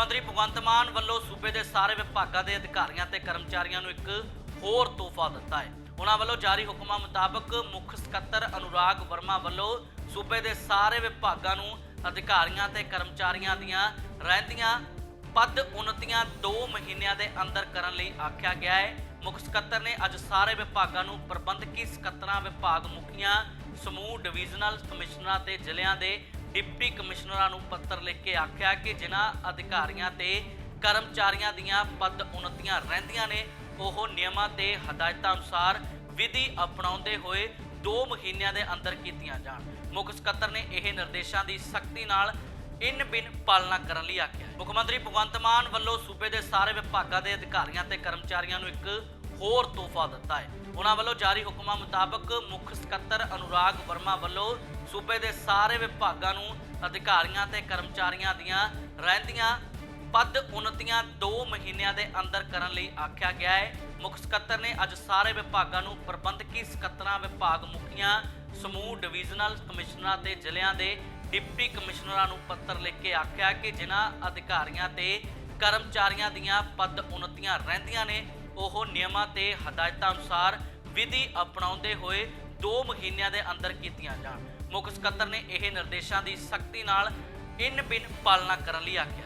ਮੰਤਰੀ ਭਗਵੰਤ ਮਾਨ ਵੱਲੋਂ ਸੂਬੇ ਦੇ ਸਾਰੇ ਵਿਭਾਗਾਂ ਦੇ ਅਧਿਕਾਰੀਆਂ ਤੇ ਕਰਮਚਾਰੀਆਂ ਨੂੰ ਇੱਕ ਹੋਰ ਤੋਹਫਾ ਦਿੱਤਾ ਹੈ। ਉਹਨਾਂ ਵੱਲੋਂ ਜਾਰੀ ਹੁਕਮਾਂ ਮੁਤਾਬਕ ਮੁੱਖ ਸਕੱਤਰ ਅਨੁਰਾਗ ਵਰਮਾ ਵੱਲੋਂ ਸੂਬੇ ਦੇ ਸਾਰੇ ਵਿਭਾਗਾਂ ਨੂੰ ਅਧਿਕਾਰੀਆਂ ਤੇ ਕਰਮਚਾਰੀਆਂ ਦੀਆਂ ਰਹਿੰਦੀਆਂ ਪਦ ਉન્નਤੀਆਂ 2 ਮਹੀਨਿਆਂ ਦੇ ਅੰਦਰ ਕਰਨ ਲਈ ਆਖਿਆ ਗਿਆ ਹੈ। ਮੁੱਖ ਸਕੱਤਰ ਨੇ ਅੱਜ ਸਾਰੇ ਵਿਭਾਗਾਂ ਨੂੰ ਪ੍ਰਬੰਧਕੀ ਸਕੱਤਰਾਂ, ਵਿਭਾਗ ਮੁਖੀਆਂ, ਸਮੂਹ ਡਿਵੀਜ਼ਨਲ ਕਮਿਸ਼ਨਰਾਂ ਤੇ ਜ਼ਿਲ੍ਹਿਆਂ ਦੇ ਡਿਪਟੀ ਕਮਿਸ਼ਨਰਾਂ ਨੂੰ ਪੱਤਰ ਲਿਖ ਕੇ ਆਖਿਆ ਕਿ ਜਿਨ੍ਹਾਂ ਅਧਿਕਾਰੀਆਂ ਤੇ ਕਰਮਚਾਰੀਆਂ ਦੀਆਂ ਪਦ ਉન્નਤੀਆਂ ਰਹਿੰਦੀਆਂ ਨੇ, ਉਹ ਨਿਯਮਾਂ ਤੇ ਹਦਾਇਤਾਂ ਅਨੁਸਾਰ ਵਿਧੀ ਅਪਣਾਉਂਦੇ ਹੋਏ 2 ਮਹੀਨਿਆਂ ਦੇ ਅੰਦਰ ਕੀਤੀਆਂ ਜਾਣ। ਮੁੱਖ ਸਕੱਤਰ ਨੇ ਇਹ ਨਿਰਦੇਸ਼ਾਂ ਦੀ ਸਖਤੀ ਨਾਲ ਇਨ ਬਿਨ ਪਾਲਣਾ ਕਰਨ ਲਈ ਆਖਿਆ ਮੁੱਖ ਮੰਤਰੀ ਭਗਵੰਤ ਮਾਨ ਵੱਲੋਂ ਸੂਬੇ ਦੇ ਸਾਰੇ ਵਿਭਾਗਾਂ ਦੇ ਅਧਿਕਾਰੀਆਂ ਤੇ ਕਰਮਚਾਰੀਆਂ ਨੂੰ ਇੱਕ ਹੋਰ ਤੋਹਫਾ ਦਿੱਤਾ ਹੈ। ਉਹਨਾਂ ਵੱਲੋਂ ਜਾਰੀ ਹੁਕਮਾਂ ਮੁਤਾਬਕ ਮੁੱਖ ਸਕੱਤਰ ਅਨੁਰਾਗ ਵਰਮਾ ਵੱਲੋਂ ਸੂਬੇ ਦੇ ਸਾਰੇ ਵਿਭਾਗਾਂ ਨੂੰ ਅਧਿਕਾਰੀਆਂ ਤੇ ਕਰਮਚਾਰੀਆਂ ਦੀਆਂ ਰਹਿੰਦੀਆਂ ਪਦ ਉਨਤੀਆਂ 2 ਮਹੀਨਿਆਂ ਦੇ ਅੰਦਰ ਕਰਨ ਲਈ ਆਖਿਆ ਗਿਆ ਹੈ। ਮੁੱਖ ਸਕੱਤਰ ਨੇ ਅੱਜ ਸਾਰੇ ਵਿਭਾਗਾਂ ਨੂੰ ਪ੍ਰਬੰਧਕੀ ਸਕੱਤਰਾਂ, ਵਿਭਾਗ ਮੁਖੀਆਂ, ਸਮੂਹ ਡਿਵੀਜ਼ਨਲ ਕਮਿਸ਼ਨਰਾਂ ਤੇ ਜ਼ਿਲ੍ਹਿਆਂ ਦੇ ਡਿਪਟੀ ਕਮਿਸ਼ਨਰਾਂ ਨੂੰ ਪੱਤਰ ਲਿਖ ਕੇ ਆਖਿਆ ਕਿ ਜਿਨ੍ਹਾਂ ਅਧਿਕਾਰੀਆਂ ਤੇ ਕਰਮਚਾਰੀਆਂ ਦੀਆਂ ਪਦ ਉਨਤੀਆਂ ਰਹਿੰਦੀਆਂ ਨੇ, ਉਹ ਨਿਯਮਾਂ ਤੇ ਹਦਾਇਤਾਂ ਅਨੁਸਾਰ ਵਿਧੀ ਅਪਣਾਉਂਦੇ ਹੋਏ 2 ਮਹੀਨਿਆਂ ਦੇ ਅੰਦਰ ਕੀਤੀਆਂ ਜਾਣ। ਮੁੱਖ ਸਕੱਤਰ ਨੇ ਇਹ ਨਿਰਦੇਸ਼ਾਂ ਦੀ ਸਖਤੀ ਨਾਲ ਇਨ ਬਿਨ ਪਾਲਣਾ ਕਰਨ ਲਈ ਆਖਿਆ।